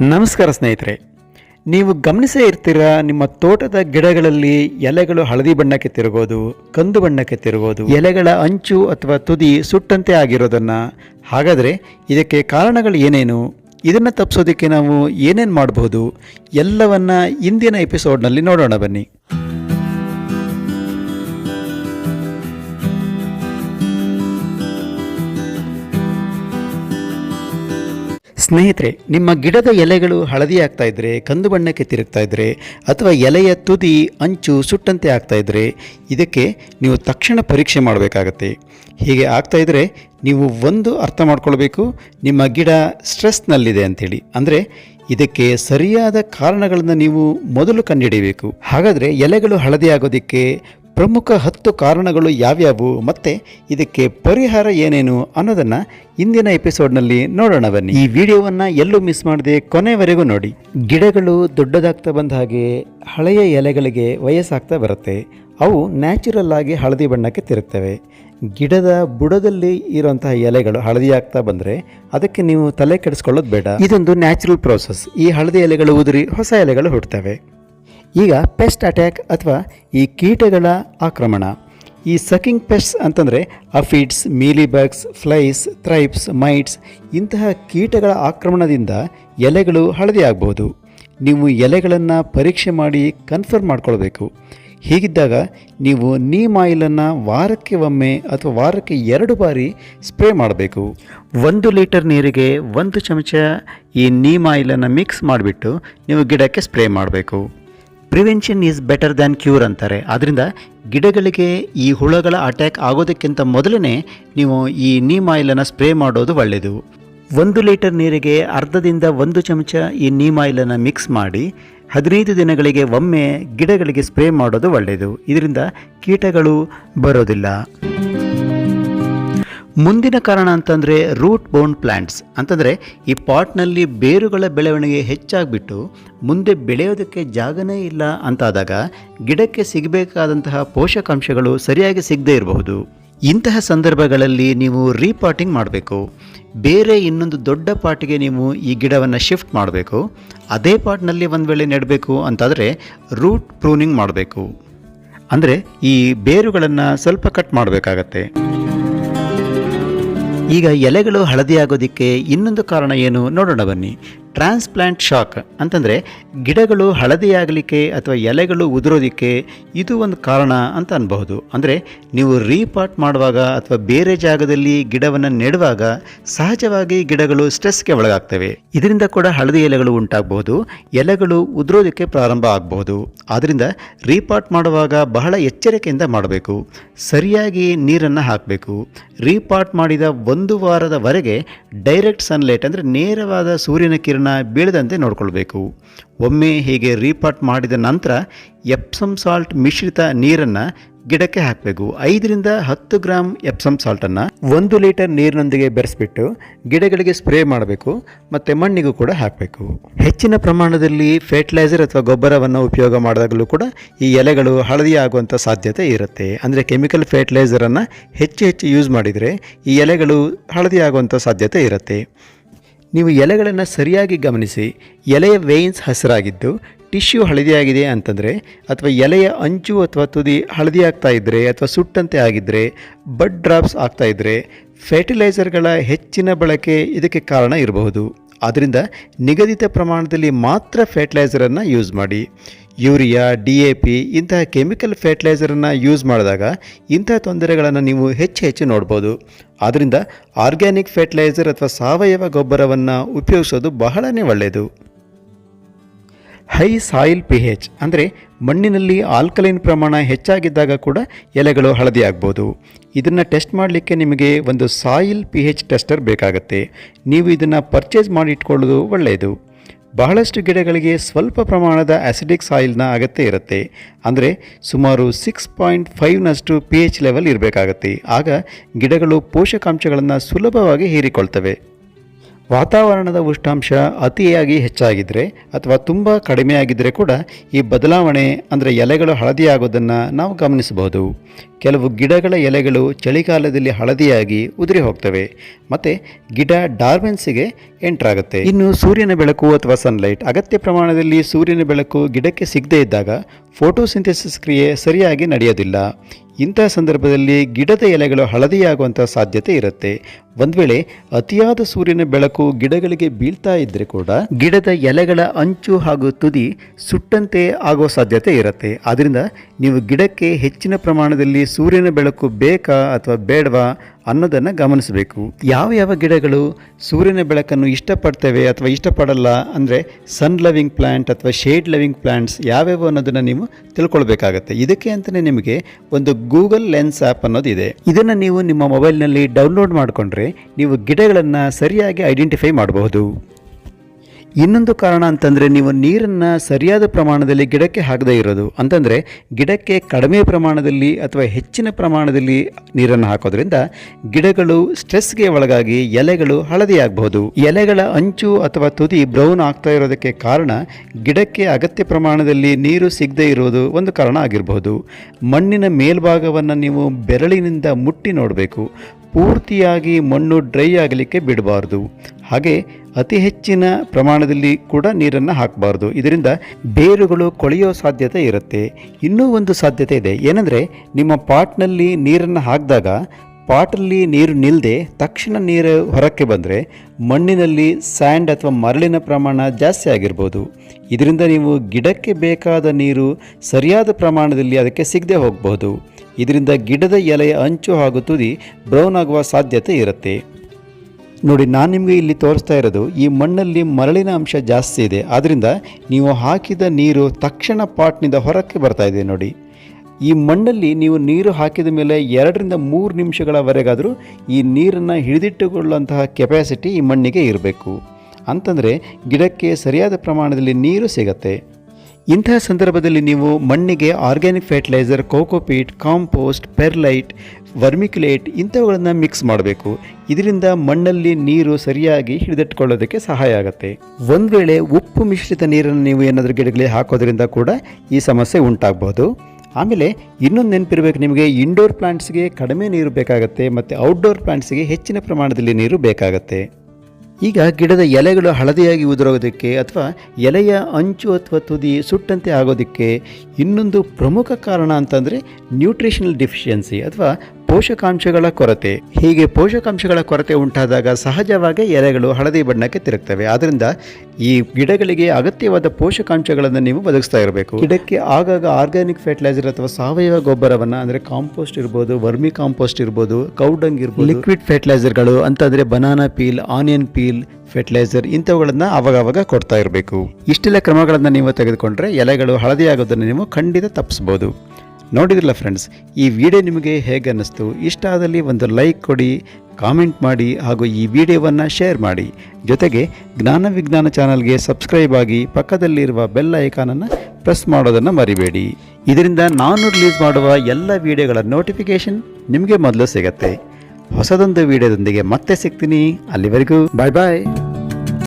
ನಮಸ್ಕಾರ ಸ್ನೇಹಿತರೆ. ನೀವು ಗಮನಿಸೇ ಇರ್ತೀರಾ ನಿಮ್ಮ ತೋಟದ ಗಿಡಗಳಲ್ಲಿ ಎಲೆಗಳು ಹಳದಿ ಬಣ್ಣಕ್ಕೆ ತಿರುಗೋದು, ಕಂದು ಬಣ್ಣಕ್ಕೆ ತಿರುಗೋದು, ಎಲೆಗಳ ಅಂಚು ಅಥವಾ ತುದಿ ಸುಟ್ಟಂತೆ ಆಗಿರೋದನ್ನು? ಹಾಗಾದರೆ ಇದಕ್ಕೆ ಕಾರಣಗಳು ಏನೇನು? ಇದನ್ನು ತಪ್ಪಿಸೋದಕ್ಕೆ ನಾವು ಏನೇನು ಮಾಡಬಹುದು ಎಲ್ಲವನ್ನ ಇಂದಿನ ಎಪಿಸೋಡ್ನಲ್ಲಿ ನೋಡೋಣ ಬನ್ನಿ. ಸ್ನೇಹಿತರೆ, ನಿಮ್ಮ ಗಿಡದ ಎಲೆಗಳು ಹಳದಿ ಆಗ್ತಾ ಇದ್ರೆ, ಕಂದು ಬಣ್ಣಕ್ಕೆ ತಿರುಗ್ತಾ ಇದ್ರೆ, ಅಥವಾ ಎಲೆಯ ತುದಿ, ಅಂಚು ಸುಟ್ಟಂತೆ ಆಗ್ತಾ ಇದ್ರೆ, ಇದಕ್ಕೆ ನೀವು ತಕ್ಷಣ ಪರೀಕ್ಷೆ ಮಾಡಬೇಕಾಗತ್ತೆ. ಹೀಗೆ ಆಗ್ತಾ ಇದ್ರೆ ನೀವು ಒಂದು ಅರ್ಥ ಮಾಡ್ಕೊಳ್ಬೇಕು, ನಿಮ್ಮ ಗಿಡ ಸ್ಟ್ರೆಸ್ನಲ್ಲಿದೆ ಅಂಥೇಳಿ. ಅಂದರೆ ಇದಕ್ಕೆ ಸರಿಯಾದ ಕಾರಣಗಳನ್ನು ನೀವು ಮೊದಲು ಕಂಡುಹಿಡಿಯಬೇಕು ಹಾಗಾದರೆ ಎಲೆಗಳು ಹಳದಿ ಆಗೋದಕ್ಕೆ ಪ್ರಮುಖ ಹತ್ತು ಕಾರಣಗಳು ಯಾವ್ಯಾವು ಮತ್ತು ಇದಕ್ಕೆ ಪರಿಹಾರ ಏನೇನು ಅನ್ನೋದನ್ನು ಇಂದಿನ ಎಪಿಸೋಡ್ನಲ್ಲಿ ನೋಡೋಣ ಬನ್ನಿ. ಈ ವಿಡಿಯೋವನ್ನು ಎಲ್ಲೂ ಮಿಸ್ ಮಾಡದೆ ಕೊನೆವರೆಗೂ ನೋಡಿ. ಗಿಡಗಳು ದೊಡ್ಡದಾಗ್ತಾ ಬಂದ ಹಾಗೆ ಹಳೆಯ ಎಲೆಗಳಿಗೆ ವಯಸ್ಸಾಗ್ತಾ ಬರುತ್ತೆ. ಅವು ನ್ಯಾಚುರಲ್ ಆಗಿ ಹಳದಿ ಬಣ್ಣಕ್ಕೆ ತಿರುಗ್ತವೆ. ಗಿಡದ ಬುಡದಲ್ಲಿ ಇರುವಂತಹ ಎಲೆಗಳು ಹಳದಿ ಆಗ್ತಾ ಬಂದರೆ ಅದಕ್ಕೆ ನೀವು ತಲೆ ಕೆಡಿಸ್ಕೊಳ್ಳೋದು ಬೇಡ. ಇದೊಂದು ನ್ಯಾಚುರಲ್ ಪ್ರೋಸೆಸ್. ಈ ಹಳದಿ ಎಲೆಗಳು ಉದುರಿ ಹೊಸ ಎಲೆಗಳು ಹುಟ್ಟುತ್ತವೆ ಈಗ ಪೆಸ್ಟ್ ಅಟ್ಯಾಕ್ ಅಥವಾ ಈ ಕೀಟಗಳ ಆಕ್ರಮಣ. ಈ ಸಕಿಂಗ್ ಪೆಸ್ಟ್ಸ್ ಅಂತಂದರೆ aphids mealybugs flies thrips mites ಇಂತಹ ಕೀಟಗಳ ಆಕ್ರಮಣದಿಂದ ಎಲೆಗಳು ಹಳದಿ ಆಗಬಹುದು. ನೀವು ಎಲೆಗಳನ್ನು ಪರೀಕ್ಷೆ ಮಾಡಿ ಕನ್ಫರ್ಮ್ ಮಾಡ್ಕೊಳ್ಬೇಕು. ಹೀಗಿದ್ದಾಗ ನೀವು ನೀಮ್ ಆಯಿಲನ್ನು ವಾರಕ್ಕೆ ಒಮ್ಮೆ ಅಥವಾ ವಾರಕ್ಕೆ ಎರಡು ಬಾರಿ ಸ್ಪ್ರೇ ಮಾಡಬೇಕು. ಒಂದು ಲೀಟರ್ ನೀರಿಗೆ ಒಂದು ಚಮಚ ಈ ನೀಮ್ ಆಯಿಲನ್ನು ಮಿಕ್ಸ್ ಮಾಡಿಬಿಟ್ಟು ನೀವು ಗಿಡಕ್ಕೆ ಸ್ಪ್ರೇ ಮಾಡಬೇಕು. Prevention is better than cure ಅಂತಾರೆ. ಆದ್ದರಿಂದ ಗಿಡಗಳಿಗೆ ಈ ಹುಳಗಳ ಅಟ್ಯಾಕ್ ಆಗೋದಕ್ಕಿಂತ ಮೊದಲೇ ನೀವು ಈ ನೀಮ್ ಆಯಿಲನ್ನು ಸ್ಪ್ರೇ ಮಾಡೋದು ಒಳ್ಳೆಯದು ಒಂದು ಲೀಟರ್ ನೀರಿಗೆ ಅರ್ಧದಿಂದ ಒಂದು ಚಮಚ ಈ ನೀಮ್ ಆಯಿಲನ್ನು ಮಿಕ್ಸ್ ಮಾಡಿ ಹದಿನೈದು ದಿನಗಳಿಗೆ ಒಮ್ಮೆ ಗಿಡಗಳಿಗೆ ಸ್ಪ್ರೇ ಮಾಡೋದು ಒಳ್ಳೆಯದು ಇದರಿಂದ ಕೀಟಗಳು ಬರೋದಿಲ್ಲ. ಮುಂದಿನ ಕಾರಣ ಅಂತಂದರೆ ರೂಟ್ ಬೋನ್ ಪ್ಲ್ಯಾಂಟ್ಸ್ ಅಂತಂದರೆ ಈ ಪಾಟ್ನಲ್ಲಿ ಬೇರುಗಳ ಬೆಳವಣಿಗೆ ಹೆಚ್ಚಾಗಿಬಿಟ್ಟು ಮುಂದೆ ಬೆಳೆಯೋದಕ್ಕೆ ಜಾಗನೇ ಇಲ್ಲ ಅಂತಾದಾಗ ಗಿಡಕ್ಕೆ ಸಿಗಬೇಕಾದಂತಹ ಪೋಷಕಾಂಶಗಳು ಸರಿಯಾಗಿ ಸಿಗದೇ ಇರಬಹುದು. ಇಂತಹ ಸಂದರ್ಭಗಳಲ್ಲಿ ನೀವು ರೀಪಾಟಿಂಗ್ ಮಾಡಬೇಕು. ಬೇರೆ ಇನ್ನೊಂದು ದೊಡ್ಡ ಪಾಟಿಗೆ ನೀವು ಈ ಗಿಡವನ್ನು ಶಿಫ್ಟ್ ಮಾಡಬೇಕು. ಅದೇ ಪಾಟ್ನಲ್ಲಿ ಒಂದು ವೇಳೆ ನೆಡಬೇಕು ಅಂತಾದರೆ ರೂಟ್ ಪ್ರೂನಿಂಗ್ ಮಾಡಬೇಕು. ಅಂದರೆ ಈ ಬೇರುಗಳನ್ನು ಸ್ವಲ್ಪ ಕಟ್ ಮಾಡಬೇಕಾಗತ್ತೆ. ಈಗ ಎಲೆಗಳು ಹಳದಿ ಆಗೋದಕ್ಕೆ ಇನ್ನೊಂದು ಕಾರಣ ಏನು ನೋಡೋಣ ಬನ್ನಿ. ಟ್ರಾನ್ಸ್ಪ್ಲಾಂಟ್ ಶಾಕ್ ಅಂತಂದರೆ ಗಿಡಗಳು ಹಳದಿ ಆಗಲಿಕ್ಕೆ ಅಥವಾ ಎಲೆಗಳು ಉದುರೋದಿಕ್ಕೆ ಇದು ಒಂದು ಕಾರಣ ಅಂತ ಅನ್ಬಹುದು. ಅಂದರೆ ನೀವು ರೀಪಾಟ್ ಮಾಡುವಾಗ ಅಥವಾ ಬೇರೆ ಜಾಗದಲ್ಲಿ ಗಿಡವನ್ನು ನೆಡುವಾಗ ಸಹಜವಾಗಿ ಗಿಡಗಳು ಸ್ಟ್ರೆಸ್ಗೆ ಒಳಗಾಗ್ತವೆ. ಇದರಿಂದ ಕೂಡ ಹಳದಿ ಎಲೆಗಳು ಉಂಟಾಗಬಹುದು, ಎಲೆಗಳು ಉದುರೋದಕ್ಕೆ ಪ್ರಾರಂಭ ಆಗಬಹುದು. ಆದ್ದರಿಂದ ರೀಪಾಟ್ ಮಾಡುವಾಗ ಬಹಳ ಎಚ್ಚರಿಕೆಯಿಂದ ಮಾಡಬೇಕು. ಸರಿಯಾಗಿ ನೀರನ್ನು ಹಾಕಬೇಕು. ರೀಪಾಟ್ ಮಾಡಿದ ಒಂದು ವಾರದವರೆಗೆ ಡೈರೆಕ್ಟ್ ಸನ್ಲೈಟ್ ಅಂದರೆ ನೇರವಾದ ಸೂರ್ಯನ ಕಿರಣ ಬೀಳದಂತೆ ನೋಡಿಕೊಳ್ಬೇಕು. ಒಮ್ಮೆ ಹೀಗೆ ರೀಪಾರ್ಟ್ ಮಾಡಿದ ನಂತರ ಎಪ್ಸಮ್ ಸಾಲ್ಟ್ ಮಿಶ್ರಿತ ನೀರನ್ನು ಗಿಡಕ್ಕೆ ಹಾಕಬೇಕು. ಐದರಿಂದ ಹತ್ತು ಗ್ರಾಮ್ ಎಪ್ಸಮ್ ಸಾಲ್ಟನ್ನು ಒಂದು ಲೀಟರ್ ನೀರಿನೊಂದಿಗೆ ಬೆರೆಸಿಬಿಟ್ಟು ಗಿಡಗಳಿಗೆ ಸ್ಪ್ರೇ ಮಾಡಬೇಕು ಮತ್ತು ಮಣ್ಣಿಗೂ ಕೂಡ ಹಾಕಬೇಕು. ಹೆಚ್ಚಿನ ಪ್ರಮಾಣದಲ್ಲಿ ಫರ್ಟಿಲೈಸರ್ ಅಥವಾ ಗೊಬ್ಬರವನ್ನು ಉಪಯೋಗ ಮಾಡಿದಾಗಲೂ ಕೂಡ ಈ ಎಲೆಗಳು ಹಳದಿ ಆಗುವಂಥ ಸಾಧ್ಯತೆ ಇರುತ್ತೆ. ಅಂದರೆ ಕೆಮಿಕಲ್ ಫರ್ಟಿಲೈಸರನ್ನು ಹೆಚ್ಚು ಹೆಚ್ಚು ಯೂಸ್ ಮಾಡಿದರೆ ಈ ಎಲೆಗಳು ಹಳದಿ ಆಗುವಂಥ ಸಾಧ್ಯತೆ ಇರುತ್ತೆ. ನೀವು ಎಲೆಗಳನ್ನು ಸರಿಯಾಗಿ ಗಮನಿಸಿ, ಎಲೆಯ ವೇಯ್ನ್ಸ್ ಹಸಿರಾಗಿದ್ದು ಟಿಶ್ಯೂ ಹಳದಿಯಾಗಿದೆ ಅಂತಂದರೆ, ಅಥವಾ ಎಲೆಯ ಅಂಚು ಅಥವಾ ತುದಿ ಹಳದಿ ಆಗ್ತಾ ಇದ್ದರೆ ಅಥವಾ ಸುಟ್ಟಂತೆ ಆಗಿದ್ದರೆ ಬಡ್ ಡ್ರಾಪ್ಸ್ ಆಗ್ತಾ ಇದ್ದರೆ ಫರ್ಟಿಲೈಸರ್ಗಳ ಹೆಚ್ಚಿನ ಬಳಕೆ ಇದಕ್ಕೆ ಕಾರಣ ಇರಬಹುದು. ಆದ್ದರಿಂದ ನಿಗದಿತ ಪ್ರಮಾಣದಲ್ಲಿ ಮಾತ್ರ ಫರ್ಟಿಲೈಸರನ್ನು ಯೂಸ್ ಮಾಡಿ. ಯೂರಿಯಾ, ಡಿ ಎ ಪಿ ಇಂತಹ ಕೆಮಿಕಲ್ ಫರ್ಟಿಲೈಸರನ್ನು ಯೂಸ್ ಮಾಡಿದಾಗ ಇಂತಹ ತೊಂದರೆಗಳನ್ನು ನೀವು ಹೆಚ್ಚು ಹೆಚ್ಚು ನೋಡ್ಬೋದು. ಆದ್ದರಿಂದ ಆರ್ಗ್ಯಾನಿಕ್ ಫರ್ಟಿಲೈಸರ್ ಅಥವಾ ಸಾವಯವ ಗೊಬ್ಬರವನ್ನು ಉಪಯೋಗಿಸೋದು ಬಹಳನೇ ಒಳ್ಳೆಯದು ಹೈ ಸಾಯಿಲ್ ಪಿ ಹೆಚ್ ಅಂದರೆ ಮಣ್ಣಿನಲ್ಲಿ ಆಲ್ಕಲೈನ್ ಪ್ರಮಾಣ ಹೆಚ್ಚಾಗಿದ್ದಾಗ ಕೂಡ ಎಲೆಗಳು ಹಳದಿ ಆಗ್ಬೋದು ಇದನ್ನು ಟೆಸ್ಟ್ ಮಾಡಲಿಕ್ಕೆ ನಿಮಗೆ ಒಂದು ಸಾಯಿಲ್ ಪಿ ಹೆಚ್ ಟೆಸ್ಟರ್ ಬೇಕಾಗುತ್ತೆ. ನೀವು ಇದನ್ನು ಪರ್ಚೇಸ್ ಮಾಡಿ ಇಟ್ಕೊಳ್ಳೋದು ಒಳ್ಳೆಯದು. ಬಹಳಷ್ಟು ಗಿಡಗಳಿಗೆ ಸ್ವಲ್ಪ ಪ್ರಮಾಣದ ಆಸಿಡಿಕ್ ಸಾಯಿಲ್ನ ಅಗತ್ಯ ಇರುತ್ತೆ. ಅಂದರೆ ಸುಮಾರು ಸಿಕ್ಸ್ ಪಾಯಿಂಟ್ ಫೈವ್ನಷ್ಟು ಪಿ ಎಚ್ ಲೆವೆಲ್ ಇರಬೇಕಾಗತ್ತೆ. ಆಗ ಗಿಡಗಳು ಪೋಷಕಾಂಶಗಳನ್ನು ಸುಲಭವಾಗಿ ಹೀರಿಕೊಳ್ತವೆ. ವಾತಾವರಣದ ಉಷ್ಣಾಂಶ ಅತಿಯಾಗಿ ಹೆಚ್ಚಾಗಿದ್ದರೆ ಅಥವಾ ತುಂಬ ಕಡಿಮೆಯಾಗಿದ್ದರೆ ಕೂಡ ಈ ಬದಲಾವಣೆ ಅಂದರೆ ಎಲೆಗಳು ಹಳದಿ ಆಗೋದನ್ನು ನಾವು ಗಮನಿಸಬಹುದು. ಕೆಲವು ಗಿಡಗಳ ಎಲೆಗಳು ಚಳಿಗಾಲದಲ್ಲಿ ಹಳದಿಯಾಗಿ ಉದುರಿ ಹೋಗ್ತವೆ ಮತ್ತು ಗಿಡ ಡಾರ್ಮೆನ್ಸಿಗೆ ಎಂಟ್ರಾಗುತ್ತೆ. ಇನ್ನು ಸೂರ್ಯನ ಬೆಳಕು ಅಥವಾ ಸನ್ಲೈಟ್ ಅಗತ್ಯ ಪ್ರಮಾಣದಲ್ಲಿ ಸೂರ್ಯನ ಬೆಳಕು ಗಿಡಕ್ಕೆ ಸಿಗದೇ ಇದ್ದಾಗ ಫೋಟೋಸಿಂಥೆಸಿಸ್ ಕ್ರಿಯೆ ಸರಿಯಾಗಿ ನಡೆಯೋದಿಲ್ಲ. ಇಂತಹ ಸಂದರ್ಭದಲ್ಲಿ ಗಿಡದ ಎಲೆಗಳು ಹಳದಿಯಾಗುವಂಥ ಸಾಧ್ಯತೆ ಇರುತ್ತೆ. ಒಂದು ವೇಳೆ ಅತಿಯಾದ ಸೂರ್ಯನ ಬೆಳಕು ಗಿಡಗಳಿಗೆ ಬೀಳ್ತಾ ಇದ್ದರೆ ಕೂಡ ಗಿಡದ ಎಲೆಗಳ ಅಂಚು ಹಾಗೂ ತುದಿ ಸುಟ್ಟಂತೆ ಆಗೋ ಸಾಧ್ಯತೆ ಇರುತ್ತೆ. ಆದ್ದರಿಂದ ನೀವು ಗಿಡಕ್ಕೆ ಹೆಚ್ಚಿನ ಪ್ರಮಾಣದಲ್ಲಿ ಸೂರ್ಯನ ಬೆಳಕು ಬೇಕಾ ಅಥವಾ ಬೇಡವಾ ಅನ್ನೋದನ್ನು ಗಮನಿಸಬೇಕು. ಯಾವ ಯಾವ ಗಿಡಗಳು ಸೂರ್ಯನ ಬೆಳಕನ್ನು ಇಷ್ಟಪಡ್ತೇವೆ ಅಥವಾ ಇಷ್ಟಪಡಲ್ಲ ಅಂದರೆ ಸನ್ ಲವಿಂಗ್ ಪ್ಲ್ಯಾಂಟ್ ಅಥವಾ ಶೇಡ್ ಲವಿಂಗ್ ಪ್ಲ್ಯಾಂಟ್ಸ್ ಯಾವ್ಯಾವ ಅನ್ನೋದನ್ನು ನೀವು ತಿಳ್ಕೊಳ್ಬೇಕಾಗತ್ತೆ. ಇದಕ್ಕೆ ಅಂತಲೇ ನಿಮಗೆ ಒಂದು ಗೂಗಲ್ ಲೆನ್ಸ್ ಆ್ಯಪ್ ಅನ್ನೋದಿದೆ ಇದನ್ನು ನೀವು ನಿಮ್ಮ ಮೊಬೈಲ್ನಲ್ಲಿ ಡೌನ್ಲೋಡ್ ಮಾಡಿಕೊಂಡ್ರೆ ನೀವು ಗಿಡಗಳನ್ನು ಸರಿಯಾಗಿ ಐಡೆಂಟಿಫೈ ಮಾಡಬಹುದು. ಇನ್ನೊಂದು ಕಾರಣ ಅಂತಂದರೆ ನೀವು ನೀರನ್ನು ಸರಿಯಾದ ಪ್ರಮಾಣದಲ್ಲಿ ಗಿಡಕ್ಕೆ ಹಾಕದೇ ಇರೋದು. ಅಂತಂದರೆ ಗಿಡಕ್ಕೆ ಕಡಿಮೆ ಪ್ರಮಾಣದಲ್ಲಿ ಅಥವಾ ಹೆಚ್ಚಿನ ಪ್ರಮಾಣದಲ್ಲಿ ನೀರನ್ನು ಹಾಕೋದ್ರಿಂದ ಗಿಡಗಳು ಸ್ಟ್ರೆಸ್ಗೆ ಒಳಗಾಗಿ ಎಲೆಗಳು ಹಳದಿಯಾಗಬಹುದು ಎಲೆಗಳ ಅಂಚು ಅಥವಾ ತುದಿ ಬ್ರೌನ್ ಆಗ್ತಾ ಇರೋದಕ್ಕೆ ಕಾರಣ ಗಿಡಕ್ಕೆ ಅಗತ್ಯ ಪ್ರಮಾಣದಲ್ಲಿ ನೀರು ಸಿಗದೇ ಇರೋದು ಒಂದು ಕಾರಣ ಆಗಿರಬಹುದು. ಮಣ್ಣಿನ ಮೇಲ್ಭಾಗವನ್ನು ನೀವು ಬೆರಳಿನಿಂದ ಮುಟ್ಟಿ ನೋಡಬೇಕು. ಪೂರ್ತಿಯಾಗಿ ಮಣ್ಣು ಡ್ರೈ ಆಗಲಿಕ್ಕೆ ಬಿಡಬಾರ್ದು. ಹಾಗೆ ಅತಿ ಹೆಚ್ಚಿನ ಪ್ರಮಾಣದಲ್ಲಿ ಕೂಡ ನೀರನ್ನು ಹಾಕಬಾರ್ದು. ಇದರಿಂದ ಬೇರುಗಳು ಕೊಳೆಯೋ ಸಾಧ್ಯತೆ ಇರುತ್ತೆ. ಇನ್ನೂ ಒಂದು ಸಾಧ್ಯತೆ ಇದೆ. ಏನಂದರೆ, ನಿಮ್ಮ ಪಾಟ್ನಲ್ಲಿ ನೀರನ್ನು ಹಾಕಿದಾಗ ಪಾಟಲ್ಲಿ ನೀರು ನಿಲ್ಲದೆ ತಕ್ಷಣ ನೀರು ಹೊರಕ್ಕೆ ಬಂದರೆ ಮಣ್ಣಿನಲ್ಲಿ ಸ್ಯಾಂಡ್ ಅಥವಾ ಮರಳಿನ ಪ್ರಮಾಣ ಜಾಸ್ತಿ ಆಗಿರ್ಬೋದು. ಇದರಿಂದ ನೀವು ಗಿಡಕ್ಕೆ ಬೇಕಾದ ನೀರು ಸರಿಯಾದ ಪ್ರಮಾಣದಲ್ಲಿ ಅದಕ್ಕೆ ಸಿಗದೆ ಹೋಗಬಹುದು. ಇದರಿಂದ ಗಿಡದ ಎಲೆಯ ಅಂಚು ಹಾಗೂ ತುದಿ ಬ್ರೌನ್ ಆಗುವ ಸಾಧ್ಯತೆ ಇರುತ್ತೆ. ನೋಡಿ, ನಾನು ನಿಮಗೆ ಇಲ್ಲಿ ತೋರಿಸ್ತಾ ಇರೋದು, ಈ ಮಣ್ಣಲ್ಲಿ ಮರಳಿನ ಅಂಶ ಜಾಸ್ತಿ ಇದೆ. ಆದ್ದರಿಂದ ನೀವು ಹಾಕಿದ ನೀರು ತಕ್ಷಣ ಪಾಟ್ನಿಂದ ಹೊರಕ್ಕೆ ಬರ್ತಾ ಇದೆ ನೋಡಿ. ಈ ಮಣ್ಣಲ್ಲಿ ನೀವು ನೀರು ಹಾಕಿದ ಮೇಲೆ ಎರಡರಿಂದ ಮೂರು ನಿಮಿಷಗಳವರೆಗಾದರೂ ಈ ನೀರನ್ನು ಹಿಡಿದಿಟ್ಟುಕೊಳ್ಳುವಂತಹ ಕೆಪಾಸಿಟಿ ಈ ಮಣ್ಣಿಗೆ ಇರಬೇಕು. ಅಂತಂದರೆ ಗಿಡಕ್ಕೆ ಸರಿಯಾದ ಪ್ರಮಾಣದಲ್ಲಿ ನೀರು ಸಿಗತ್ತೆ. ಇಂತಹ ಸಂದರ್ಭದಲ್ಲಿ ನೀವು ಮಣ್ಣಿಗೆ organic fertiliser, cocopeat, compost, perlite vermiculite ಇಂಥವುಗಳನ್ನು mix ಮಾಡಬೇಕು. ಇದರಿಂದ ಮಣ್ಣಲ್ಲಿ ನೀರು ಸರಿಯಾಗಿ ಹಿಡಿದಿಟ್ಕೊಳ್ಳೋದಕ್ಕೆ ಸಹಾಯ ಆಗುತ್ತೆ. ಒಂದು ವೇಳೆ ಉಪ್ಪು ಮಿಶ್ರಿತ ನೀರನ್ನು ನೀವು ಏನಾದರೂ ಗಿಡಗಳಿಗೆ ಹಾಕೋದ್ರಿಂದ ಕೂಡ ಈ ಸಮಸ್ಯೆ ಉಂಟಾಗ್ಬೋದು. ಆಮೇಲೆ ಇನ್ನೊಂದು ನೆನಪಿರಬೇಕು ನಿಮಗೆ ಇಂಡೋರ್ ಪ್ಲಾಂಟ್ಸ್ಗೆ ಕಡಿಮೆ ನೀರು ಬೇಕಾಗುತ್ತೆ, ಮತ್ತು ಔಟ್ಡೋರ್ ಪ್ಲಾಂಟ್ಸ್ಗೆ ಹೆಚ್ಚಿನ ಪ್ರಮಾಣದಲ್ಲಿ ನೀರು ಬೇಕಾಗುತ್ತೆ. ಈಗ ಗಿಡದ ಎಲೆಗಳು ಹಳದಿಯಾಗಿ ಉದುರೋದಕ್ಕೆ ಅಥವಾ ಎಲೆಯ ಅಂಚು ಅಥವಾ ತುದಿ ಸುಟ್ಟಂತೆ ಆಗೋದಕ್ಕೆ ಇನ್ನೊಂದು ಪ್ರಮುಖ ಕಾರಣ ಅಂತಂದರೆ ನ್ಯೂಟ್ರಿಷನಲ್ ಡಿಫಿಷಿಯನ್ಸಿ ಅಥವಾ ಪೋಷಕಾಂಶಗಳ ಕೊರತೆ. ಹೀಗೆ ಪೋಷಕಾಂಶಗಳ ಕೊರತೆ ಉಂಟಾದಾಗ ಸಹಜವಾಗಿ ಎಲೆಗಳು ಹಳದಿ ಬಣ್ಣಕ್ಕೆ ತಿರುಗ್ತವೆ. ಆದ್ದರಿಂದ ಈ ಗಿಡಗಳಿಗೆ ಅಗತ್ಯವಾದ ಪೋಷಕಾಂಶಗಳನ್ನು ನೀವು ಒದಗಿಸ್ತಾ ಇರಬೇಕು. ಗಿಡಕ್ಕೆ ಆಗಾಗ ಆರ್ಗ್ಯಾನಿಕ್ ಫರ್ಟಿಲೈಸರ್ ಅಥವಾ ಸಾವಯವ ಗೊಬ್ಬರವನ್ನು ಅಂದರೆ ಕಾಂಪೋಸ್ಟ್ ಇರ್ಬೋದು, ವರ್ಮಿ ಕಾಂಪೋಸ್ಟ್ ಇರ್ಬೋದು, ಕೌಡಂಗ್ ಇರ್ಬೋದು, ಲಿಕ್ವಿಡ್ ಫರ್ಟಿಲೈಸರ್ಗಳು, ಅಂತಂದರೆ banana peel, onion peel, fertiliser ಇಂಥವುಗಳನ್ನು ಅವಾಗವಾಗ ಕೊಡ್ತಾ ಇರಬೇಕು. ಇಷ್ಟೆಲ್ಲ ಕ್ರಮಗಳನ್ನು ನೀವು ತೆಗೆದುಕೊಂಡ್ರೆ ಎಲೆಗಳು ಹಳದಿ ಆಗೋದನ್ನು ನೀವು ಖಂಡಿತ ತಪ್ಪಿಸ್ಬೋದು ನೋಡಿದ್ರಲ್ಲ ಫ್ರೆಂಡ್ಸ್ ಈ ವಿಡಿಯೋ ನಿಮಗೆ ಹೇಗೆ ಅನ್ನಿಸ್ತು? ಇಷ್ಟ ಆದಲ್ಲಿ ಒಂದು ಲೈಕ್ ಕೊಡಿ ಕಾಮೆಂಟ್ ಮಾಡಿ ಹಾಗೂ ಈ ವಿಡಿಯೋವನ್ನು ಶೇರ್ ಮಾಡಿ. ಜೊತೆಗೆ ಜ್ಞಾನ ವಿಜ್ಞಾನ ಚಾನಲ್ಗೆ ಸಬ್ಸ್ಕ್ರೈಬ್ ಆಗಿ ಪಕ್ಕದಲ್ಲಿರುವ ಬೆಲ್ ಐಕಾನನ್ನು ಪ್ರೆಸ್ ಮಾಡೋದನ್ನು ಮರಿಬೇಡಿ. ಇದರಿಂದ ನಾನು ರಿಲೀಸ್ ಮಾಡುವ ಎಲ್ಲ ವಿಡಿಯೋಗಳ ನೋಟಿಫಿಕೇಷನ್ ನಿಮಗೆ ಮೊದಲು ಸಿಗತ್ತೆ. ಹೊಸದೊಂದು ವಿಡಿಯೋದೊಂದಿಗೆ ಮತ್ತೆ ಸಿಗ್ತೀನಿ. ಅಲ್ಲಿವರೆಗೂ ಬಾಯ್ ಬಾಯ್